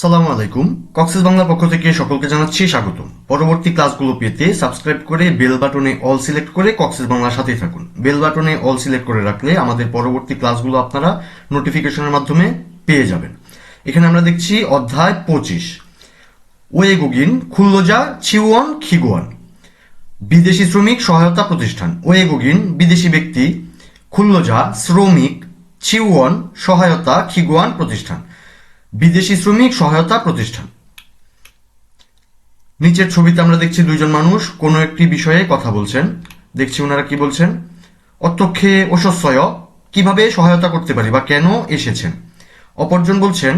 সালামু আলাইকুম। কক্সেস বাংলার পক্ষ থেকে সকলকে জানাচ্ছি স্বাগত পরবর্তী ক্লাসগুলো পেতে সাবস্ক্রাইব করে বেল বাটনে অল সিলেক্ট করে কক্সেস বাংলার সাথেই থাকুন। বেল বাটনে অল সিলেক্ট করে রাখলে আমাদের পরবর্তী ক্লাসগুলো আপনারা নোটিফিকেশনের মাধ্যমে পেয়ে যাবেন। এখানে আমরা দেখছি অধ্যায় পঁচিশ। ওয়েগুগিন খুল্লোজা চিওয়ান খিগুয়ান। বিদেশি শ্রমিক সহায়তা প্রতিষ্ঠান। ওয়েগুগিন বিদেশি ব্যক্তি, খুল্লোজা, শ্রমিক চিওয়ন সহায়তা, খিগুয়ান প্রতিষ্ঠান। বিদেশি শ্রমিক সহায়তা প্রতিষ্ঠান। নিচের ছবিতে আমরা দেখছি দুইজন মানুষ, কোনো একটি বিষয়ে কথা বলছেন। দেখছি ওনারা কি বলছেন? অত্যক্ষে অসস্যয় কীভাবে সহায়তা করতে পারি বা কেন এসেছেন? অপরজন বলছেন,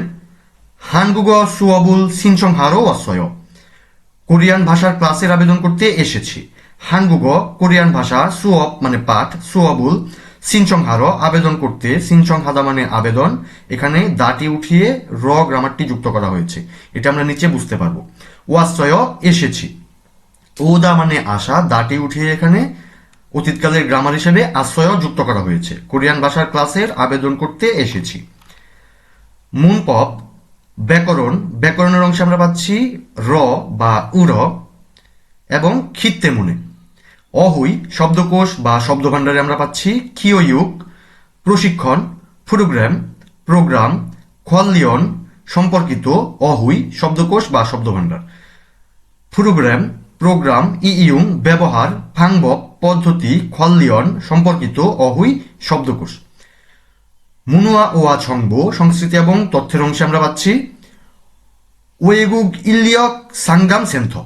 হানগুগ সুয়াবুল সিনচং হারো অসয় কোরিয়ান ভাষার ক্লাসের আবেদন করতে এসেছি। হানগুগ কোরিয়ান ভাষা সুঅপ মানে পাঠ, সুয়াবুল সিনচং হারো, আবেদন করতে। সিনচং হাদা মানে আবেদন। এখানে দাটি উঠিয়ে র গ্রামারটি যুক্ত করা হয়েছে। এটা আমরা নিচে বুঝতে পারব। ওয়াশ্চয় এসেছি। ওদা মানে আশা, দাটি উঠিয়ে এখানে অতীতকালের গ্রামার হিসেবে আশ্রয় যুক্ত করা হয়েছে। কোরিয়ান ভাষার ক্লাসের আবেদন করতে এসেছি। মুনপপ, ব্যাকরণ। ব্যাকরণের অংশে আমরা পাচ্ছি র বা উর এবং খিত্তে মনে। অহুই, শব্দকোষ বা শব্দভাণ্ডারে আমরা পাচ্ছি কিওয়ুক প্রশিক্ষণ প্রোগ্রাম প্রোগ্রাম খলিয়ন সম্পর্কিত, অহুই, শব্দকোষ বা শব্দভাণ্ডার। প্রোগ্রাম প্রোগ্রাম ইইউং ব্যবহার ফাংবক পদ্ধতি খলিয়ন সম্পর্কিত, অহুই, শব্দকোষ। মুনুয়া ওয়া ছংব, সংস্কৃতি এবং তথ্যের অংশে আমরা পাচ্ছি। ওয়েগুগ ইলিয়ক সাংগাম সেন্থ।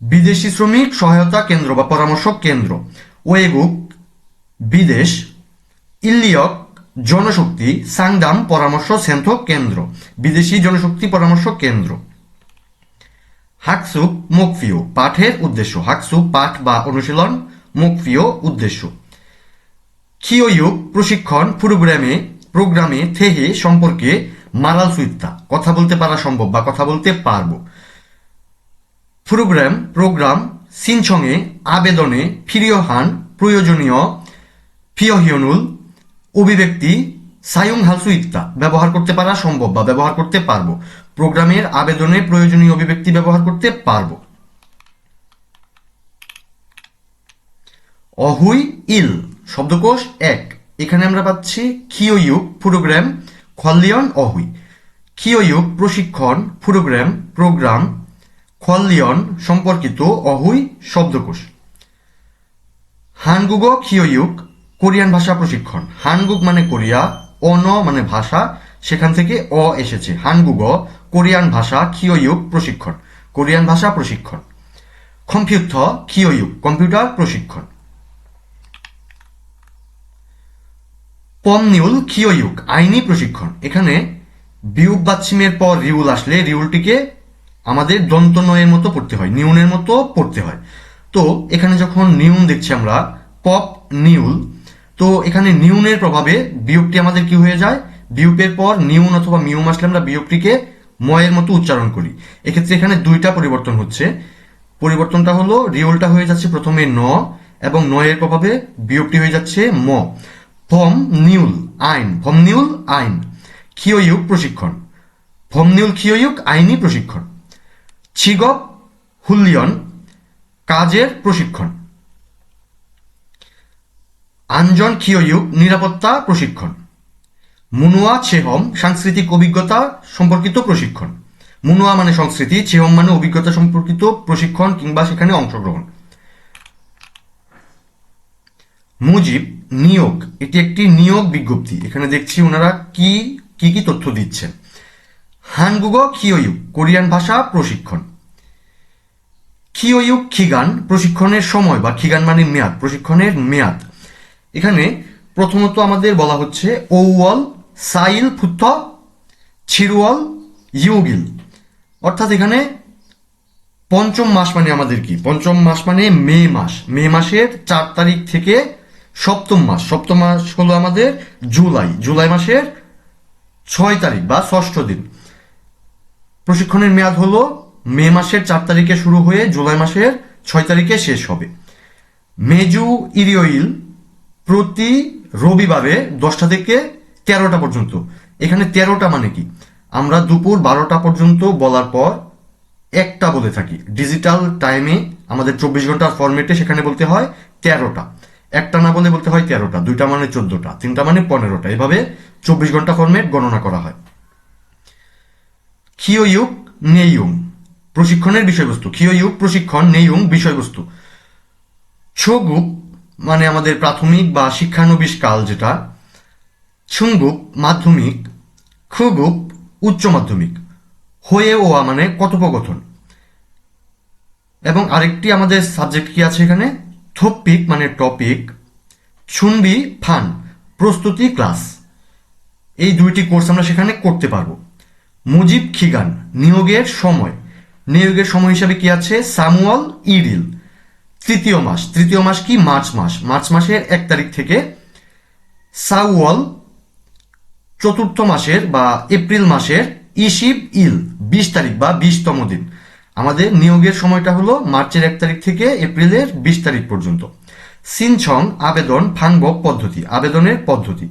বিদেশি শ্রমিক সহায়তা কেন্দ্র বা পরামর্শ কেন্দ্র। ওয়েগুক, বিদেশ, ইলিয়ক জনশক্তি, সাংদাম পরামর্শ সেন্থ কেন্দ্র, বিদেশি জনশক্তি পরামর্শ কেন্দ্র। হাকসুক, মুকফিও, পাঠের উদ্দেশ্য। হাকসুক, পাঠ বা অনুশীলন, মুকফিও উদ্দেশ্য। খিওয়ুক প্রশিক্ষণ প্রোগ্রামে প্রোগ্রামে থেহে সম্পর্কে মারাল সুইত্তা। কথা বলতে পারা সম্ভব বা কথা বলতে পারব। প্রোগ্রাম প্রোগ্রাম সিনছংয়ে আবেদনে ফিরিয়হান প্রয়োজনীয় ফিয়হিয়নুল অভিব্যক্তি সায়ুং হালসু ইত্তা ব্যবহার করতে পারা সম্ভব বা ব্যবহার করতে পারব। প্রোগ্রামের আবেদনে প্রয়োজনীয় অভিব্যক্তি ব্যবহার করতে পারব। অহুই ইল, শব্দকোষ এক। এখানে আমরা পাচ্ছি খিওয়ুক প্রোগ্রাম খলিয়ন অহুই। খিওয়ুক প্রশিক্ষণ প্রোগ্রাম প্রোগ্রাম খলিয়ন সম্পর্কিত অহুই শব্দকোষ। হানগুগ খিওয়ুক কোরিয়ান ভাষা প্রশিক্ষণ। হানগুগ মানে কোরিয়া, অন মানে ভাষা, সেখান থেকে অ এসেছে। হানগুগ, কোরিয়ান ভাষা খিওয়ুক প্রশিক্ষণ। কোরিয়ান ভাষা প্রশিক্ষণ। কম্পিউটার খিওয়ুক কম্পিউটার প্রশিক্ষণ। পমনিউল খিওয়ুক আইনি প্রশিক্ষণ। এখানে বিউক বাচ্ছিমের পর রিউল আসলে রিউলটিকে আমাদের দন্তনয়ের মতো পড়তে হয়, নিউনের মতো পড়তে হয়। তো এখানে যখন নিউন দেখছি আমরা, পপ নিউল, তো এখানে নিউনের প্রভাবে বিয়োগটি আমাদের কি হয়ে যায়? বিয়োগের পর নিউন অথবা মিউম আসলে আমরা বিয়োগটিকে ময়ের মতো উচ্চারণ করি। এক্ষেত্রে এখানে দুইটা পরিবর্তন হচ্ছে। পরিবর্তনটা হলো রিউলটা হয়ে যাচ্ছে প্রথমে ন, এবং নয়ের প্রভাবে বিয়োগটি হয়ে যাচ্ছে ম। ফম নিউল, আইন। ফম নিউল, আইন। খিওয়ুক প্রশিক্ষণ। ফম নিউল খিওয়ুক আইনি প্রশিক্ষণ। ছিগপ হুলিয়ন কাজের প্রশিক্ষণ। আঞ্জন খিওয়ুক নিরাপত্তা প্রশিক্ষণ। মুনুয়া ছেহম সাংস্কৃতিক অভিজ্ঞতা সম্পর্কিত প্রশিক্ষণ। মুনুয়া মানে সংস্কৃতি ছেহম মানে অভিজ্ঞতা সম্পর্কিত প্রশিক্ষণ কিংবা সেখানে অংশগ্রহণ। মুজিব, নিয়োগ। এটি একটি নিয়োগ বিজ্ঞপ্তি। এখানে দেখছি ওনারা কি কি তথ্য দিচ্ছেন। হানগুগ খিওয়ুক কোরিয়ান ভাষা প্রশিক্ষণ। খিওয়ুক খিগান প্রশিক্ষণের সময়, বা খিগান মানে মেয়াদ, প্রশিক্ষণের মেয়াদ। এখানে প্রথমত আমাদের বলা হচ্ছে ওয়াল সাইল ফুত্থ ছিরুয়াল, ইউগিল। অর্থাৎ এখানে পঞ্চম মাস মানে আমাদের কি? পঞ্চম মাস মানে মে মাস। মে মাসের চার তারিখ থেকে সপ্তম মাস। সপ্তম মাস হলো আমাদের জুলাই। জুলাই মাসের ছয় তারিখ বা ষষ্ঠ দিন। প্রশিক্ষণের মেয়াদ হলো মে মাসের চার তারিখে শুরু হয়ে জুলাই মাসের ছয় তারিখে শেষ হবে। মেজু ইরিওইল প্রতি রবিবারে দশটা থেকে তেরোটা পর্যন্ত। এখানে তেরোটা মানে কি? আমরা দুপুর বারোটা পর্যন্ত বলার পর একটা বলে থাকি। ডিজিটাল টাইমে আমাদের চব্বিশ ঘণ্টার ফরম্যাটে সেখানে বলতে হয় তেরোটা। একটা না বলে বলতে হয় তেরোটা। দুইটা মানে চোদ্দটা। তিনটা মানে পনেরোটা। এভাবে চব্বিশ ঘণ্টা ফরম্যাট গণনা করা হয়। খিওয়ুক নেইয়ুং প্রশিক্ষণের বিষয়বস্তু। খিওয়ুক প্রশিক্ষণ নেইয়ুং বিষয়বস্তু। ছগুপ মানে আমাদের প্রাথমিক বা শিক্ষানবিশ কাল যেটা, ছুঙ্গুপ মাধ্যমিক, খুগুপ উচ্চ মাধ্যমিক। হয়ে ওয়া মানে কথোপকথন। এবং আরেকটি আমাদের সাবজেক্ট কি আছে এখানে? থপিক মানে টপিক। ছুনবি ফান, প্রস্তুতি ক্লাস। এই দুইটি কোর্স আমরা সেখানে করতে পারব। মুজিব খিগান, নিয়োগের সময়। নিয়োগের সময় হিসাবে কি আছে? সামুয়াল ইডিল তৃতীয় মাস। তৃতীয় মাস কি? মার্চ মাস। মার্চ মাসের এক তারিখ থেকে সাউওয়াল চতুর্থ মাসের বা এপ্রিল মাসের ইসিব ইল, বিশ তারিখ বা বিশতম দিন। আমাদের নিয়োগের সময়টা হলো মার্চের এক তারিখ থেকে এপ্রিলের বিশ তারিখ পর্যন্ত। সিনছং, আবেদন ফাংবক পদ্ধতি। আবেদনের পদ্ধতি।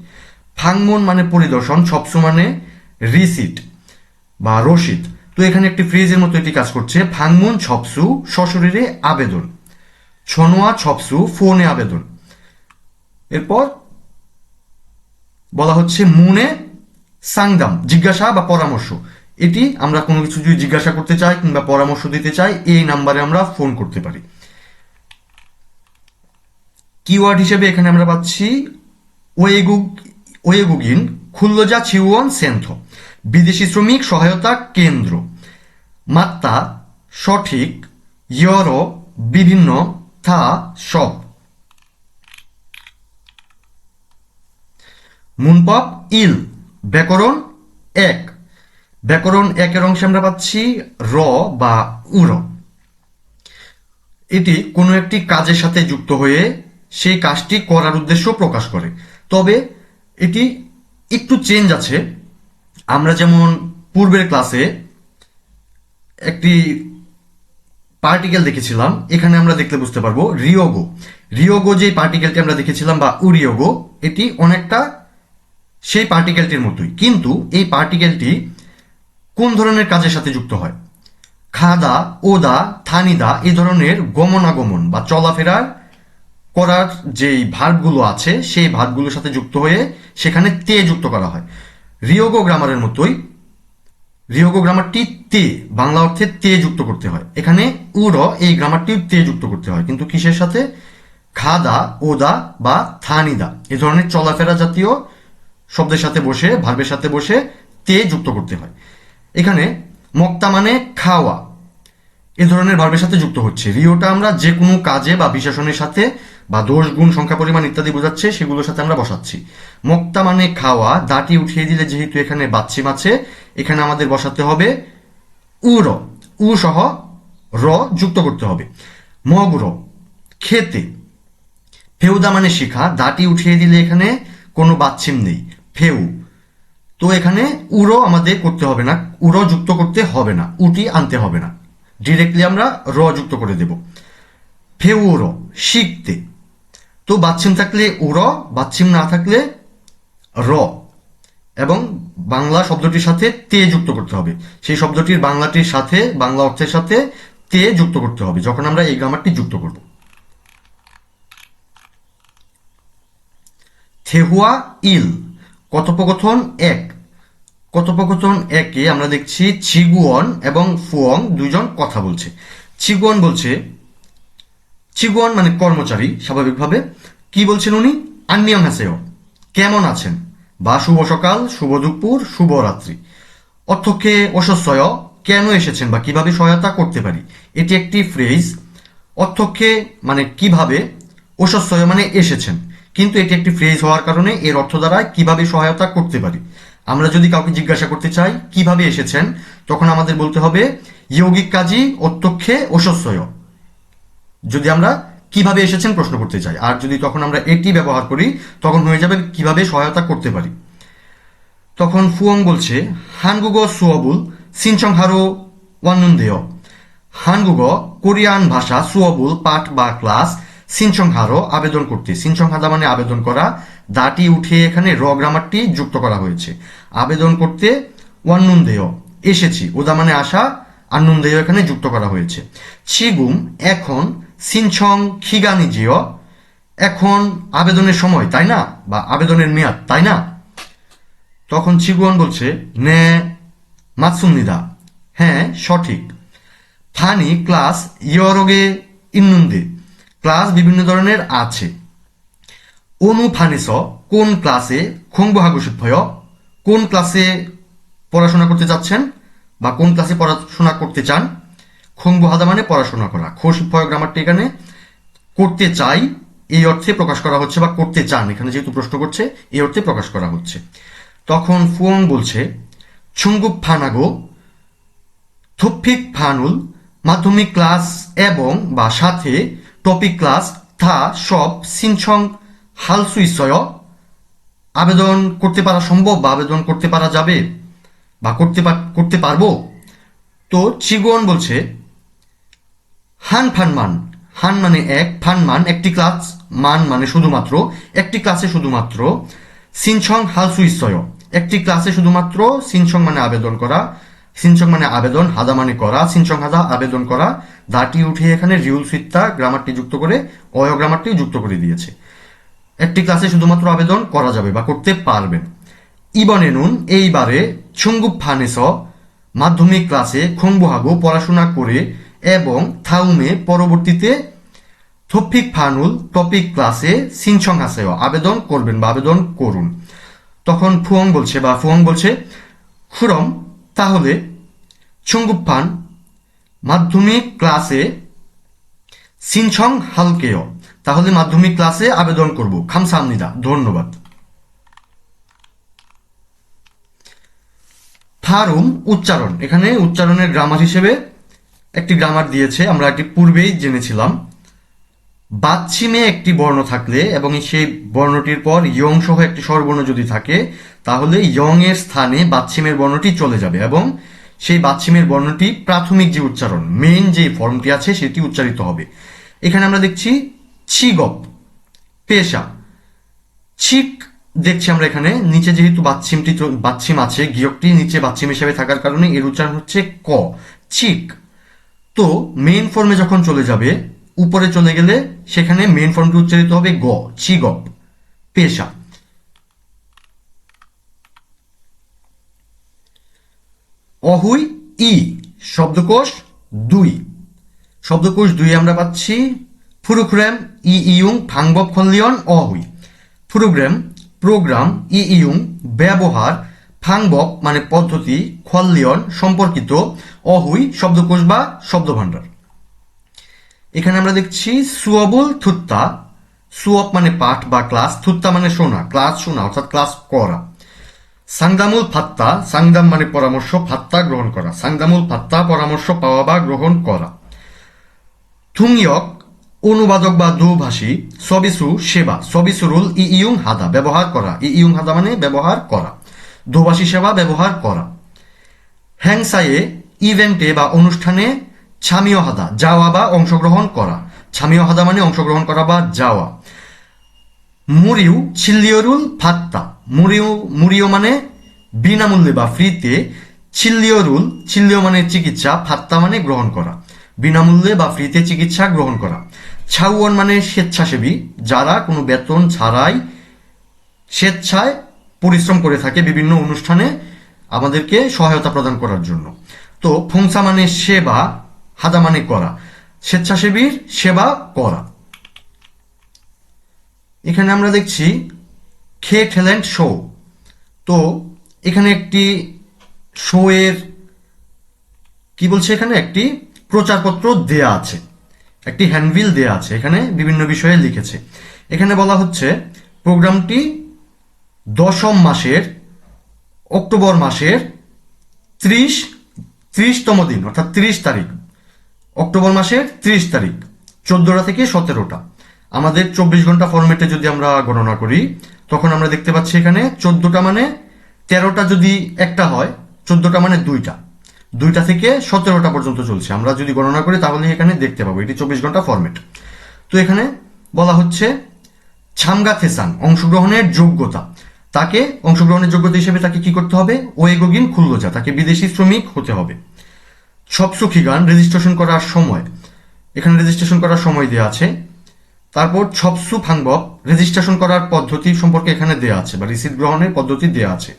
ফাংমন মানে পরিদর্শন ছপসু মানে রিসিট বা রসিদ। তো এখানে একটি ফ্রিজের মতো এটি কাজ করছে। ফাংমুন ছপসু, সশরীরে আবেদন। ছনোয়া ছপসু, ফোনে আবেদন। এরপর বলা হচ্ছে মুনে সাংদাম, জিজ্ঞাসা বা পরামর্শ। এটি আমরা কোনো কিছু যদি জিজ্ঞাসা করতে চাই কিংবা পরামর্শ দিতে চাই, এই নাম্বারে আমরা ফোন করতে পারি। কিওয়ার্ড হিসেবে এখানে আমরা পাচ্ছি ওয়েগুগ ওয়েগুগিন, খুল্লজা, ছিউয়ন, সেন্থ। বিদেশি শ্রমিক সহায়তা কেন্দ্র। মাত্রা সঠিক ইয়র বিভিন্ন, থা, সব। মুনপাপ ইল, ব্যাকরণ এক। ব্যাকরণ একের অংশে আমরা পাচ্ছি র বা উর। এটি কোনো একটি কাজের সাথে যুক্ত হয়ে সেই কাজটি করার উদ্দেশ্য প্রকাশ করে। তবে এটি একটু চেঞ্জ আছে। আমরা যেমন পূর্বের ক্লাসে একটি পার্টিকেল দেখেছিলাম, এখানে আমরা দেখলে বুঝতে পারব রিওগো রিওগো যে পার্টিকেলটি আমরা দেখেছিলাম বা উরিওগো এটি অনেকটা সেই পার্টিকেলটির মতোই। কিন্তু এই পার্টিকেলটি কোন ধরনের কাজের সাথে যুক্ত হয়? খাদা, ওদা, থানিদা এই ধরনের গমনাগমন বা চলাফেরার করার যেই ভার্বগুলো আছে, সেই ভার্বগুলোর সাথে যুক্ত হয়ে সেখানে তে যুক্ত করা হয়। রিওগো গ্রামারের মতোই, রিওগো গ্রামারটি তে, বাংলা অর্থে তে যুক্ত করতে হয়। এখানে উর এই গ্রামারটি তে যুক্ত করতে হয়। কিন্তু কিসের সাথে? খাদা ওদা বা থানিদা এ ধরনের চলাফেরা জাতীয় শব্দের সাথে বসে, ভার্বের সাথে বসে তে যুক্ত করতে হয়। এখানে মক্তা মানে খাওয়া। এ ধরনের ভার্বের সাথে যুক্ত হচ্ছে। রিওটা আমরা যে কোনো কাজে বা বিশেষণের সাথে বা দোষ, গুণ, সংখ্যা, পরিমাণ ইত্যাদি বোঝাচ্ছে, সেগুলোর সাথে আমরা বসাচ্ছি। মক্তা মানে খাওয়া, দাঁটি উঠিয়ে দিলে যেহেতু এখানে বাচ্চিম আছে, এখানে আমাদের বসাতে হবে উ, র। উ সহ র যুক্ত করতে হবে। মগুর খেতে। ফেউদা মানে শিখা, দাঁটি উঠিয়ে দিলে এখানে কোনো বাচ্ছিম নেই। ফেউ। তো এখানে উড়ো আমাদের করতে হবে না উড়ো যুক্ত করতে হবে না, উটি আনতে হবে না। ডিরেক্টলি আমরা র যুক্ত করে দেব। ফেউ, র। শিখতে। তো বাচ্ছিম থাকলে উড় বাচ্ছিম না থাকলে র। এবং বাংলা শব্দটির সাথে তে যুক্ত করতে হবে। সেই শব্দটির বাংলাটির সাথে, বাংলা অর্থের সাথে তে যুক্ত করতে হবে, যখন আমরা এই গ্রামারটি যুক্ত করব। থেহুয়া ইল, কথোপকথন এক। কথোপকথন একে আমরা দেখছি চিগুয়ন এবং ফুয়ং দুজন কথা বলছে। চিগুয়ন বলছে চিগুয়ন মানে কর্মচারী, স্বাভাবিকভাবে। কি বলছেন উনি? আন্নিয়ং হাসেও। কেমন আছেন? বা শুভ সকাল, শুভ দুপুর, শুভ রাত্রি। অর্থকে অসস্যয় কেন এসেছেন বা কীভাবে সহায়তা করতে পারি? এটি একটি ফ্রেজ অর্থকে মানে কীভাবে? অসস্যয় মানে এসেছেন। কিন্তু এটি একটি ফ্রেজ হওয়ার কারণে এর অর্থ দ্বারা কীভাবে সহায়তা করতে পারি? আমরা যদি কাউকে জিজ্ঞাসা করতে চাই, কীভাবে এসেছেন? তখন আমাদের বলতে হবে, ইয়ৌগিক কাজী অত্যক্ষে অসস্যয় যদি আমরা কীভাবে এসেছেন প্রশ্ন করতে চাই। আর যদি তখন আমরা এটি ব্যবহার করি, তখন হয়ে যাবে কীভাবে সহায়তা করতে পারি। তখন ফুয়ং বলছে, হানগুগো সুয়বুল সিনচং হারো ওয়ানুন্দেয় হানগুগো, কোরিয়ান ভাষা সুয়বুল পাঠ বা ক্লাস, সিনচং হারো, আবেদন করতে। সিনচং হাদা মানে আবেদন করা। দাটি উঠিয়ে এখানে র গ্রামারটি যুক্ত করা হয়েছে। আবেদন করতে ওয়ান্নুন্দেয় এসেছি। ওদা মানে আসা আন্নুন্দেয় এখানে যুক্ত করা হয়েছে। ছিগুম, এখন সিনছং খিগানি খিগানিজিও এখন আবেদনের সময়, তাই না? বা আবেদনের মেয়াদ, তাই না? তখন চিগুয়ান বলছে, নে মাতসুমনিদা হ্যাঁ সঠিক। ফানি ক্লাস ইয়রগে ইন্নুন্দে। ক্লাস বিভিন্ন ধরনের আছে। অনু ফানিস, কোন ক্লাসে খংবহাগু শিক্ষয় কোন ক্লাসে পড়াশোনা করতে যাচ্ছেন বা কোন ক্লাসে পড়াশোনা করতে চান? খংবহাদা মানে পড়াশোনা করা। খো শিক্ষয় গ্রামারটা এখানে করতে চাই, এই অর্থে প্রকাশ করা হচ্ছে বা করতে চান, এখানে যেহেতু প্রশ্ন করছে, এই অর্থে প্রকাশ করা হচ্ছে। তখন ফুয়ং বলছে, ছুঙ্গুপ ফানাগো থুপ্ফিক ফানুল, মাধ্যমিক ক্লাস এবং বা সাথে টপিক ক্লাস থা সব সিনছং হালসুইসয় আবেদন করতে পারা সম্ভব বা আবেদন করতে পারা যাবে বা করতে করতে পারব? তো চিগন বলছে হান ফানমান হান মানে এক ফানমান একটি ক্লাস, মান মানে শুধুমাত্র, একটি ক্লাসে শুধুমাত্র সিনছং হালসুইসয় একটি ক্লাসে শুধুমাত্র, সিনসং মানে আবেদন করা সিনছং মানে আবেদন, হাদা মানে করা, সিনসং হাদা আবেদন করা, দাটি উঠিয়ে এখানে রিউল সুইত্তা গ্রামারটি যুক্ত করে, অয় গ্রামারটি যুক্ত করে দিয়েছে। একটি ক্লাসে শুধুমাত্র আবেদন করা যাবে বা করতে পারবেন। ইবনে নুন, এইবারে ছুঙ্গুপ ফানেস মাধ্যমিক ক্লাসে খংবুহাগু পড়াশোনা করে এবং থাউমে পরবর্তীতে থপিক ফানুল টপিক ক্লাসে সিনছং হাসেও আবেদন করবেন বা আবেদন করুন। তখন ফুয়ং বলছে বা ফুয়ং বলছে, খুরম, তাহলে ছুঙ্গুপ ফান, মাধ্যমিক ক্লাসে সিনছং হালকেয় তাহলে মাধ্যমিক ক্লাসে আবেদন করব। খামসামনিদা ধন্যবাদ। ফারুম উচ্চারণ, এখানে উচ্চারণের গ্রামার হিসেবে একটি গ্রামার দিয়েছে, আমরা এটি পূর্বেই জেনেছিলাম। বাচ্ছিমে একটি বর্ণ থাকলে এবং সেই বর্ণটির পর ইয়ং সহ একটি স্বরবর্ণ যদি থাকে, তাহলে ইয়ং এর স্থানে বাচ্ছিমের বর্ণটি চলে যাবে এবং সেই বাচ্ছিমের বর্ণটি প্রাথমিক যে উচ্চারণ মেইন যে ফর্মটি আছে সেটি উচ্চারিত হবে। এখানে আমরা দেখছি ছিগপ, পেশা। ছিক দেখছি আমরা এখানে, নিচে যেহেতু বাচ্ছিমটি বাচ্ছিম আছে, গিয়কটি নিচে বাচ্ছিম হিসেবে থাকার কারণে এর উচ্চারণ হচ্ছে ক। চিক তো মেইন ফর্মে যখন চলে যাবে, উপরে চলে গেলে সেখানে মেইন ফর্মটি উচ্চারিত হবে গ চিগপ পেশা। অহুই, ই, শব্দকোষ দুই। শব্দকোষ দুই আমরা পাচ্ছি ফুরুক্রেম ই ইউং ফাংবব খলিয়ন অহুই। ফুরুগ্রাম প্রোগ্রাম, ই ইউং ব্যবহার ফাংবব মানে পদ্ধতি খলিয়ন সম্পর্কিত অহুই শব্দকোষ বা শব্দভাণ্ডার। এখানে আমরা দেখছি সুয়াবুল থুত্তা। সুয়প মানে পাঠ বা ক্লাস, থুত্তা মানে শোনা, ক্লাস শোনা, অর্থাৎ ক্লাস করা। সাংদামুল ফাত্তা, সাংদাম মানে পরামর্শ, ফাত্তা গ্রহণ করা। সাংদামুল ফাত্তা, পরামর্শ পাওয়া বা গ্রহণ করা। থুংয়ক, অনুবাদক বা দুভাষী, সবিসু সেবা সবিসুরুল ই ইউং হাদা, ব্যবহার করা। ই ইউং হাদা মানে ব্যবহার করা। দুভাষী সেবা, ব্যবহার করা। হ্যাংসায়ে ইভেন্টে বা অনুষ্ঠানে ছামিও হাদা, যাওয়া বা অংশগ্রহণ করা। ছামিও হাদা মানে অংশগ্রহণ করা বা যাওয়া। মুরিউ ছিল্লিয়রুল ফাত্তা। মুরিউ, মুরিও মানে বিনামূল্যে বা ফ্রিতে। ছিল্লিয়রুল ছিল্লিও মানে চিকিৎসা, ফাত্তা মানে গ্রহণ করা। বিনামূল্যে বা ফ্রিতে চিকিৎসা গ্রহণ করা। ছাউয়ন মানে স্বেচ্ছাসেবী, যারা কোনো বেতন ছাড়াই স্বেচ্ছায় পরিশ্রম করে থাকে বিভিন্ন অনুষ্ঠানে আমাদেরকে সহায়তা প্রদান করার জন্য। তো ফংসা মানে সেবা, হাদা মানে করা। স্বেচ্ছাসেবীর সেবা করা। এখানে আমরা দেখছি খে ট্যালেন্ট শো। তো এখানে একটি শো এর কি বলছে এখানে? একটি প্রচারপত্র দেয়া আছে। একটি হ্যান্ডবিল দেয়া আছে। এখানে বিভিন্ন বিষয়ে লিখেছে। এখানে বলা হচ্ছে, প্রোগ্রামটি দশম মাসের, অক্টোবর মাসের ত্রিশ ত্রিশতম দিন, অর্থাৎ ত্রিশ তারিখ। অক্টোবর মাসের ত্রিশ তারিখ, চোদ্দটা থেকে সতেরোটা। আমাদের চব্বিশ ঘণ্টা ফরম্যাটে যদি আমরা গণনা করি, তখন আমরা দেখতে পাচ্ছি এখানে চোদ্দটা মানে তেরোটা যদি একটা হয়, চোদ্দটা মানে দুইটা। দুইটা থেকে সতেরোটা পর্যন্ত চলছে। আমরা যদি গণনা করি তাহলে এখানে দেখতে পাবো। এটি চব্বিশ ঘণ্টা ফরম্যাট তো এখানে বলা হচ্ছে ছামগা থেসান অংশগ্রহণের যোগ্যতা। তাকে অংশগ্রহণের যোগ্যতা হিসেবে তাকে কি করতে হবে? ওয়েগোগিন খুল্লজা তাকে বিদেশি শ্রমিক হতে হবে। সব সুখী গান রেজিস্ট্রেশন করার সময়, এখানে রেজিস্ট্রেশন করার সময় দেওয়া আছে। তারপর ছপসু ফাংবক রেজিস্ট্রেশন করার পদ্ধতি সম্পর্কে এখানে দেওয়া আছে, বা রিসিট গ্রহণের পদ্ধতি দেওয়া আছে।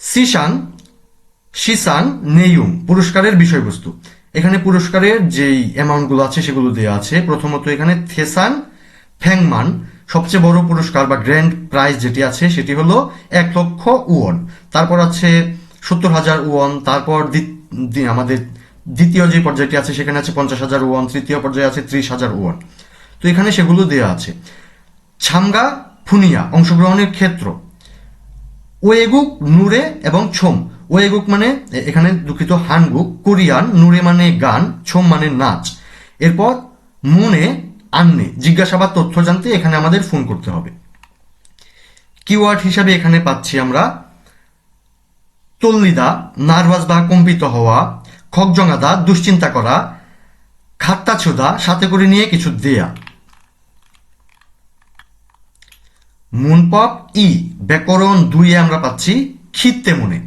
সিসাং শিসাং নেইউং পুরস্কারের বিষয়বস্তু। এখানে পুরস্কারের যেই অ্যামাউন্টগুলো আছে সেগুলো দেওয়া আছে। প্রথমত এখানে থেসাং ফ্যাংমান সবচেয়ে বড় পুরস্কার বা গ্র্যান্ড প্রাইজ যেটি আছে সেটি হলো এক লক্ষ উয়ন তারপর আছে সত্তর হাজার উয়ন তারপর আমাদের দ্বিতীয় যে পর্যায়টি আছে সেখানে আছে পঞ্চাশ হাজার ওয়ান তৃতীয় পর্যায়ে আছে ত্রিশ হাজার ওয়ান তো এখানে সেগুলো দেওয়া আছে। ছামগা, ফুনিয়া অংশগ্রহণের ক্ষেত্র। ওয়েগুক, নুরে এবং ছোম। ওয়েগুক মানে এখানে দুঃখিত, হানগুক। কোরিয়ান, নুরে মানে গান, ছোম মানে নাচ। এরপর মুনে আন্নে। জিজ্ঞাসাবাদ, তথ্য জানতে এখানে আমাদের ফোন করতে হবে। কিওয়ার্ড হিসাবে এখানে পাচ্ছি আমরা, তল্লিদা, নার্ভাস বা কম্পিত হওয়া খকজঙাদা দুশ্চিন্তা করা খাত্তাছুদা সাথে করে নিয়ে কিছু দেয়া। মুনপপ, ই, ব্যাকরণ দুইয়ে আমরা পাচ্ছি খিত্তে মনে।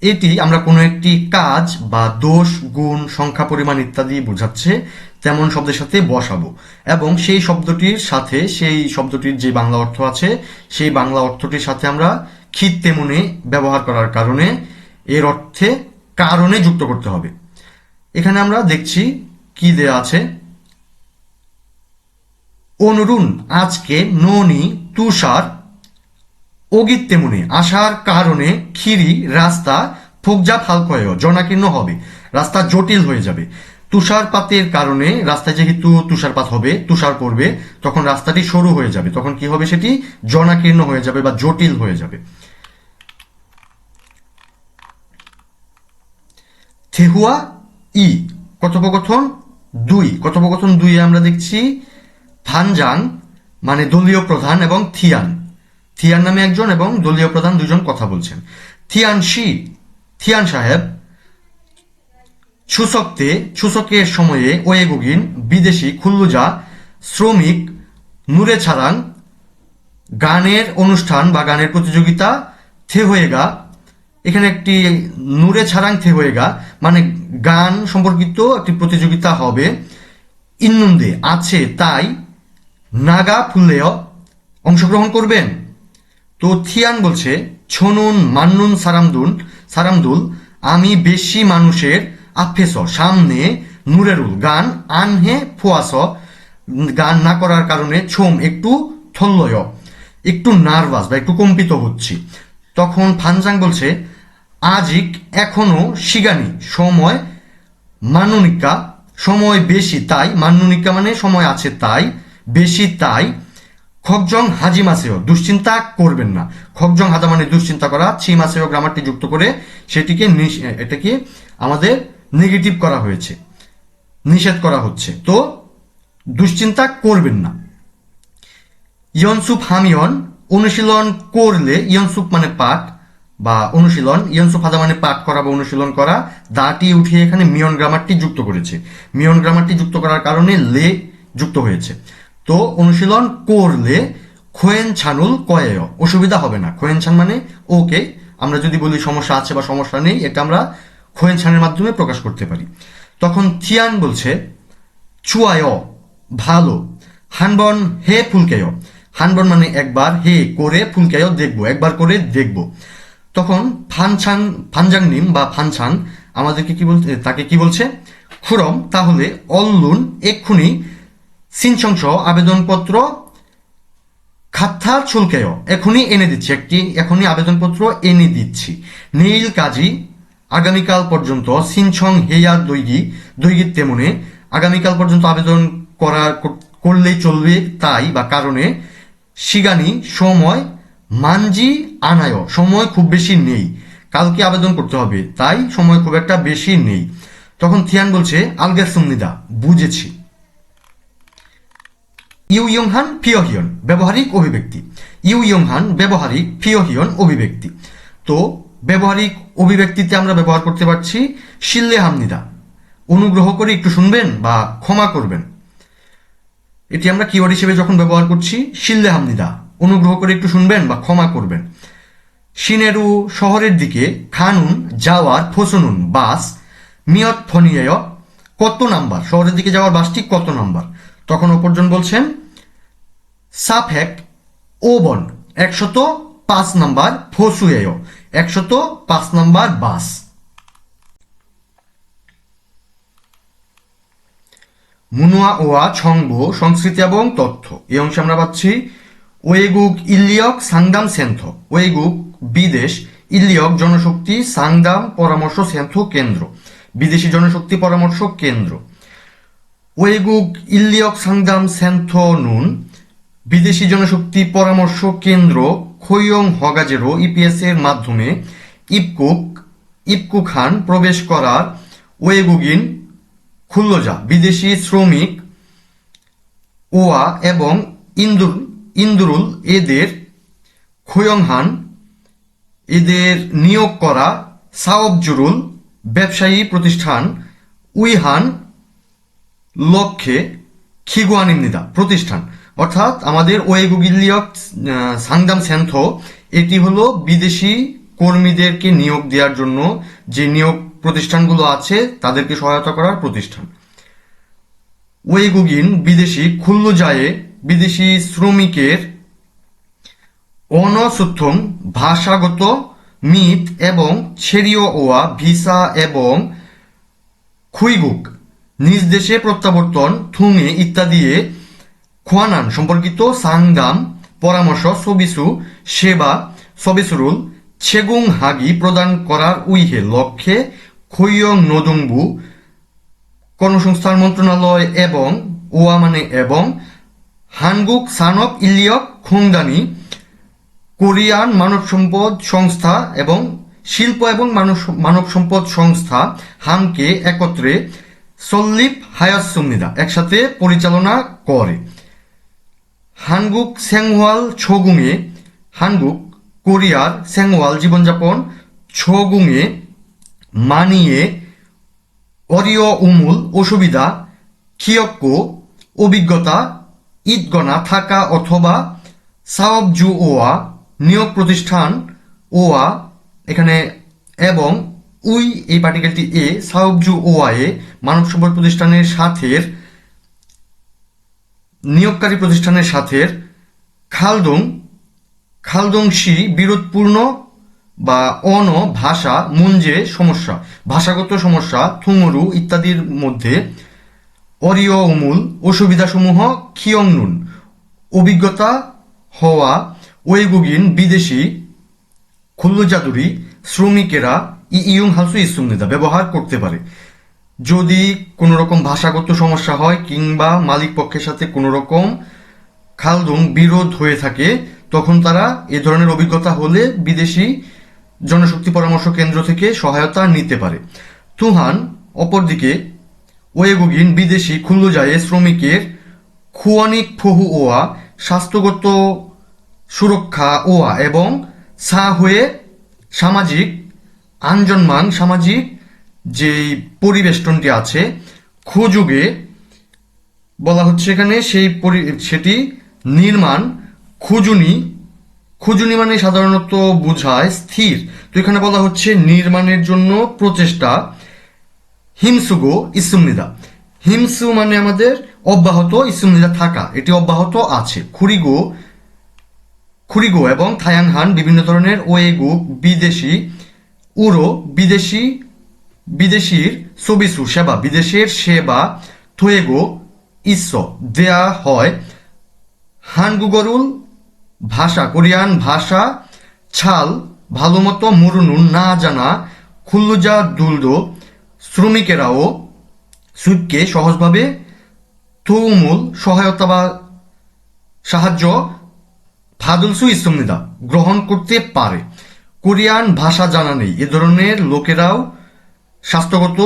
এটি আমরা কোনো একটি কাজ বা দোষ, গুণ, সংখ্যা, পরিমাণ ইত্যাদি বোঝাচ্ছে। তেমন শব্দের সাথে বসাবো। এবং সেই শব্দটির সাথে, সেই শব্দটির যে বাংলা অর্থ আছে, সেই বাংলা অর্থটির সাথে আমরা খিত্তে মনে ব্যবহার করার কারণে এর অর্থে কারণে যুক্ত করতে হবে। এখানে আমরা দেখছি কি দেয়া আছে। অনুরুণ, আজকে ননি, তুষার অগিত তেমনে আসার কারণে খিরি রাস্তা ফোকজা ফালকয় জনাকীর্ণ হবে। রাস্তা জটিল হয়ে যাবে। তুষারপাতের কারণে রাস্তায় যেহেতু তুষারপাত হবে, তুষার পড়বে, তখন রাস্তাটি সরু হয়ে যাবে। তখন কি হবে সেটি? জনাকীর্ণ হয়ে যাবে বা জটিল হয়ে যাবে। থেহুয়া, ই, কথোপকথন দুই। কথোপকথন দুই আমরা দেখছি ফানজাং মানে দলীয় প্রধান এবং থিয়ান। থিয়ান নামে একজন এবং দলীয় প্রধান দুজন কথা বলছেন। থিয়ান শি থিয়ান সাহেব ছুসকতে ছুসকের সময়ে ওয়েগুগিন, বিদেশি খুল্লুজা, শ্রমিক, নূরে ছাড়াং গানের অনুষ্ঠান বা গানের প্রতিযোগিতা, থেহয়েগা, এখানে একটি নূরে ছাড়াং থেহয়েগা মানে গান সম্পর্কিত একটি প্রতিযোগিতা হবে। ইন্নুন্দে আছে, তাই, নাগা ফুল্লেয় অংশগ্রহণ করবেন। তো থিয়ান বলছে, ছনুন, মান্নুন সারামদুল সারামদুল, আমি বেশি মানুষের আফেস, সামনে নুরেরুল গান আনহে ফোয়াস, গান না করার কারণে ছোম একটু থল্লয়, একটু নার্ভাস বা একটু কম্পিত হচ্ছি। তখন ফানজাং বলছে, আজিক এখনও শিগানি, সময় মাননিকা, সময় বেশি তাই মান্যনিকা মানে সময় আছে তাই, বেশি তাই খকজং হাজিমাসেও দুশ্চিন্তা করবেন না। খকজং হাদা মানে দুশ্চিন্তা করা, ছিমাসেও গ্রামারটি যুক্ত করে সেটিকে এটাকে আমাদের নেগেটিভ করা হয়েছে, নিষেধ করা হচ্ছে। তো দুশ্চিন্তা করবেন না। ইয়নসুপ হামিয়ন অনুশীলন করলে ইয়নসুপ মানে পাঠ বা অনুশীলন ইয়নসুপ হাদা মানে পাঠ করা বা অনুশীলন করা, দাটি উঠিয়ে এখানে মিয়ন গ্রামারটি যুক্ত করেছে। মিয়ন গ্রামারটি যুক্ত করার কারণে লে যুক্ত হয়েছে। তো অনুশীলন করলে খোয়েন ছানুল কয়েয় অসুবিধা হবে না। খোয়েন ছান মানে ওকে। আমরা যদি বলি সমস্যা আছে বা সমস্যা নেই, এটা আমরা খোয়েন ছানের মাধ্যমে প্রকাশ করতে পারি। তখন থিয়ান বলছে চুয়ায় ভালো। হানবন হে ফুলকেয় হানবন মানে একবার হে করে ফুলকেয় দেখব, একবার করে দেখব। তখন ফানছাং ফানজাং নিম বা ফানছাং আমাদেরকে কি বলছে, তাকে কি বলছে, খুরম, তাহলে অল্লুন এক্ষুনি সিনসংস আবেদনপত্র খাত্থা ছুলকেয় এখনই এনে দিচ্ছি, একটি এখনই আবেদনপত্র এনে দিচ্ছি। নীল কাজী আগামীকাল পর্যন্ত সিনছং হেয়া দৈগি, দৈগির তেমনে আগামীকাল পর্যন্ত আবেদন করা করলেই চলবে তাই বা কারণে শিগানি সময় মানজি আনায় সময় খুব বেশি নেই। কালকে আবেদন করতে হবে, তাই সময় খুব একটা বেশি নেই। তখন থিয়ান বলছে, আলগের সুমনিদা বুঝেছি। ইউ ইয়ংহান ফিওহিয়ন ব্যবহারিক অভিব্যক্তি। ইউ ইয়ংহান, ব্যবহারিক ফিওহিয়ন অভিব্যক্তি। তো ব্যবহারিক অভিব্যক্তিতে আমরা ব্যবহার করতে পারছি, শিল্লে হামনিদা। অনুগ্রহ করে একটু শুনবেন বা ক্ষমা করবেন। এটি আমরা কিওয়ার্ড হিসেবে যখন ব্যবহার করছি, শিল্লে হামনিদা। অনুগ্রহ করে একটু শুনবেন বা ক্ষমা করবেন। সিনেরু শহরের দিকে খানুন, যাওয়ার ফসনুন, বাস, মিয়ত ফনিয়েয় কত নাম্বার? শহরের দিকে যাওয়ার বাসটি কত নাম্বার? তখন অপরজন বলছেন সাফেক ওবন একশত পাঁচ নাম্বার ফসুয়েয়। একশত পাঁচ নাম্বার বাস। মুনুয়া ওয়া ছংব সংস্কৃতি এবং তথ্য। এই অংশে আমরা পাচ্ছি ওয়েগুক ইলিয়ক সাংদাম সেন্থ ওয়েগুক, বিদেশ, ইলিয়ক জনশক্তি সাংদাম পরামর্শ সেন্থ কেন্দ্র। বিদেশি জনশক্তি পরামর্শ কেন্দ্র। ওয়েগুক ইলিয়ক সাংদাম সেন্থ নুন। বিদেশি জনশক্তি পরামর্শ কেন্দ্র খৈয়ং হগাজেরো ইপিএস এর মাধ্যমে ইপকুক ইপকু খান প্রবেশ করার ওয়েগুগিন খুল্লজা, বিদেশি শ্রমিক ওয়া এবং ইন্দুর, ইন্দুরুল এদের খৈয়ংহান এদের নিয়োগ করা সাওবজুরুল ব্যবসায়ী প্রতিষ্ঠান উইহান লক্ষ্যে খিগুয়ানিমনিদা প্রতিষ্ঠান। অর্থাৎ আমাদের ওয়েগুগিলিয়ক সাংদাম সেন্থ এটি হলো বিদেশি কর্মীদেরকে নিয়োগ দেওয়ার জন্য যে নিয়োগ প্রতিষ্ঠানগুলো আছে, তাদেরকে সহায়তা করার প্রতিষ্ঠান। ওয়েগুগিন বিদেশি খুল্লুজায়ে বিদেশি শ্রমিকের অনসুত্থম ভাষাগত মিত এবং ছেড়িও ওয়া ভিসা এবং খুইগুক, নিজ দেশে প্রত্যাবর্তন, থুমে ইত্যাদি খোয়ানান, সম্পর্কিত সাংদাম পরামর্শ, সবিসু, সেবা, সবিসুরুল, ছেগুং হাগি প্রদান করার উইহে, লক্ষ্যে খৈয়ং নদুংবু কর্মসংস্থান মন্ত্রণালয় এবং ওয়া মানে এবং হানগুক সানক ইলিয়ক খোংদানি কোরিয়ান মানব সম্পদ সংস্থা এবং শিল্প এবং মানব মানব সম্পদ সংস্থা হামকে একত্রে সল্লিপ হায়াসুমনিদা একসাথে পরিচালনা করে। হানগুক স্যাংওয়াল ছগুঙে, হানগুক কোরিয়ার স্যাংওয়াল জীবনযাপন ছগুঙে মানিয়ে অরিয় উমুল অসুবিধা খিয়ক্য অভিজ্ঞতা, ঈদগণা থাকা অথবা সাওবজু ওয়া নিয়োগ প্রতিষ্ঠান, ওয়া, এখানে, এবং উই এই পার্টিকেলটি এ সাওবজু ওয়া এ মানব সম্পদ প্রতিষ্ঠানের সাথের নিয়োগকারী প্রতিষ্ঠানের সাথে খালদং, খালদংশি বিরোধপূর্ণ বা অন ভাষা, মুঞ্জে সমস্যা, ভাষাগত সমস্যা, থুমরু ইত্যাদির মধ্যে অরিয় উমুল, অসুবিধাসমূহ খিয়ংনুন অভিজ্ঞতা হওয়া, ওয়েগুগিন, বিদেশি খুল্লুজাদুরি শ্রমিকেরা ইয়ং হাসু ইসুমনিদা ব্যবহার করতে পারে। যদি কোনো রকম ভাষাগত সমস্যা হয় কিংবা মালিক পক্ষের সাথে কোনো রকম খালদুং বিরোধ হয়ে থাকে, তখন তারা এ ধরনের অভিজ্ঞতা হলে বিদেশি জনশক্তি পরামর্শ কেন্দ্র থেকে সহায়তা নিতে পারে। তুহান, অপরদিকে, ওয়েগুগিন বিদেশি খুল্লুজায়ে শ্রমিকের খুয়ানিক ফহু ওয়া, স্বাস্থ্যগত সুরক্ষা ওয়া এবং সা হয়ে সামাজিক আঞ্জনমান সামাজিক যেই পরিবেষ্টনটি আছে, খুযুগে বলা হচ্ছে এখানে সেই সেটি নির্মাণ খুজুনি খুজুনি মানে সাধারণত বোঝায় স্থির। তো এখানে বলা হচ্ছে নির্মাণের জন্য প্রচেষ্টা। হিমসুগো, ইসুমনিদা। হিমসু মানে আমাদের অব্যাহত ইসুমনিদা থাকা। এটি অব্যাহত আছে। খুরিগো খুরিগো এবং থায়াংহান বিভিন্ন ধরনের ওয়েগু বিদেশি, উরো বিদেশি বিদেশির সবিসু সেবা, বিদেশের সেবা থয়েগো ইস্স দেয়া হয় হানগুগরুল ভাষা, কোরিয়ান ভাষা, ছাল, ভালোমতো মুরুনুন না জানা, খুল্লুজা দুলদো, শ্রমিকেরাও সুদকে সহজভাবে থৌমূল সহায়তা বা সাহায্য ফাদুলসু ইসুমনিদা গ্রহণ করতে পারে। কোরিয়ান ভাষা জানা নেই। এ ধরনের লোকেরাও স্বাস্থ্যগত,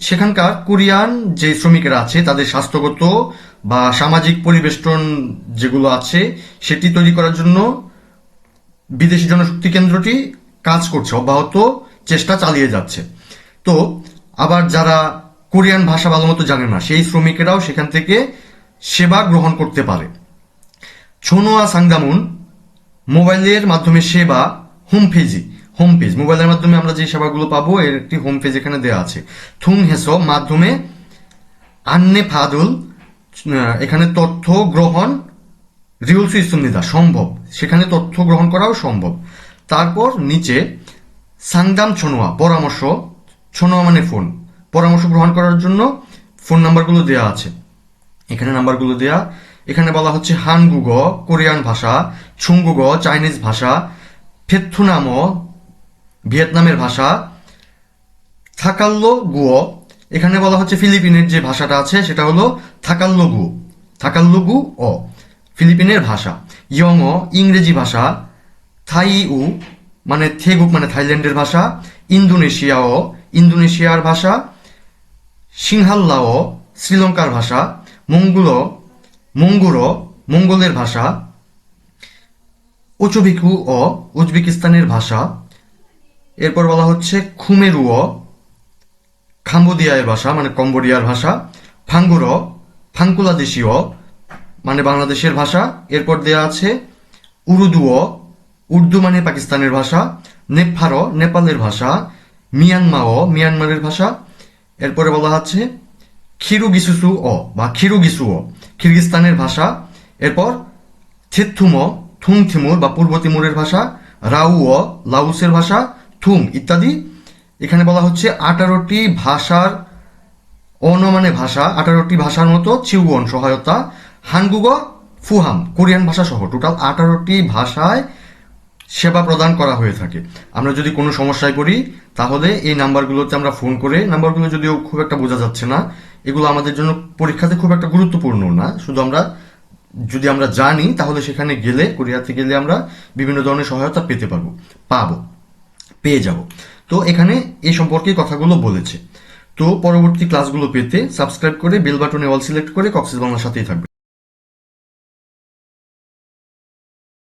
সেখানকার কোরিয়ান যে শ্রমিকেরা আছে, তাদের স্বাস্থ্যগত বা সামাজিক পরিবেষ্টন যেগুলো আছে, সেটি তৈরি করার জন্য বিদেশি জনশক্তি কেন্দ্রটি কাজ করছে, অব্যাহত চেষ্টা চালিয়ে যাচ্ছে। তো, আবার যারা কোরিয়ান ভাষা ভালো মতো জানে না, সেই শ্রমিকেরাও সেখান থেকে সেবা গ্রহণ করতে পারে। ছোনোয়া সাংদামুন, মোবাইলের মাধ্যমে সেবা হোম পেজি হোম পেজ মোবাইলের মাধ্যমে আমরা যে সেবাগুলো পাবো, এর একটি হোম পেজ এখানে দেওয়া আছে। থুং হেস মাধ্যমে আন্নে ফাদুল এখানে তথ্য গ্রহণ রিউলসু ইসুমনিদা সম্ভব। সেখানে তথ্য গ্রহণ করাও সম্ভব। তারপর নিচে, সাংদাম ছনোয়া, পরামর্শ, ছনোয়া মানে ফোন পরামর্শ গ্রহণ করার জন্য ফোন নাম্বারগুলো দেওয়া আছে। এখানে নাম্বারগুলো দেয়া, এখানে বলা হচ্ছে হানগুগ, কোরিয়ান ভাষা, ছুঙ্গুগ, চাইনিজ ভাষা, ফেথুনাম ভিয়েতনামের ভাষা। থাকাল্লো গুয়ো এখানে বলা হচ্ছে ফিলিপিনের যে ভাষাটা আছে, সেটা হলো থাকাল্লো গু থাকাল্লো গু ও ফিলিপিনের ভাষা। ইয়ং ইংরেজি ভাষা। থাই উ মানে থেগুক মানে থাইল্যান্ডের ভাষা। ইন্দোনেশিয়া ও ইন্দোনেশিয়ার ভাষা। সিংহাল্লাও, শ্রীলঙ্কার ভাষা। মঙ্গুলো মঙ্গুরো, মঙ্গলের ভাষা। উচবিকু ও উজবেকিস্তানের ভাষা। এরপর বলা হচ্ছে খুমেরুও খাম্বোদিয়ার ভাষা মানে কম্বোডিয়ার ভাষা ফাঙ্গুরো ফাঙ্কুলাদেশীয় মানে বাংলাদেশের ভাষা। এরপর দেয়া আছে উরুদুও, উর্দু মানে পাকিস্তানের ভাষা। নেপারো নেপালের ভাষা। মিয়ানমাও, মিয়ানমারের ভাষা। এরপরে বলা হচ্ছে খিরুগিসুসু অ বা খিরুগিসু ও কিরগিস্তানের ভাষা। এরপর থিথুমো থুং থিমুর বা পূর্ব তিমুরের ভাষা। রাউও, লাউসের ভাষা। থুং ইত্যাদি। এখানে বলা হচ্ছে আঠারোটি ভাষার অন মানে ভাষা, আঠারোটি ভাষার মতো চিউগন সহায়তা, হানগুগ, ফুহাম, কোরিয়ান ভাষা সহ। টোটাল আঠারোটি ভাষায় সেবা প্রদান করা হয়ে থাকে। আমরা যদি কোনো সমস্যায় করি তাহলে এই নাম্বারগুলোতে আমরা ফোন করে, নাম্বারগুলো যদিও খুব একটা বোঝা যাচ্ছে না, এগুলো আমাদের জন্য পরীক্ষাতে খুব একটা গুরুত্বপূর্ণ না। শুধু আমরা যদি আমরা জানি, তাহলে সেখানে গেলে, কোরিয়াতে গেলে আমরা বিভিন্ন ধরনের সহায়তা পেতে পারব। পাবো। পেয়ে যাব। তো এখানে এ সম্পর্কে কথাগুলো বলেছে। তো পরবর্তী ক্লাসগুলো পেতে সাবস্ক্রাইব করে বেল বাটনে অল সিলেক্ট করে কক্সিস বাংলার সাথেই থাকবে।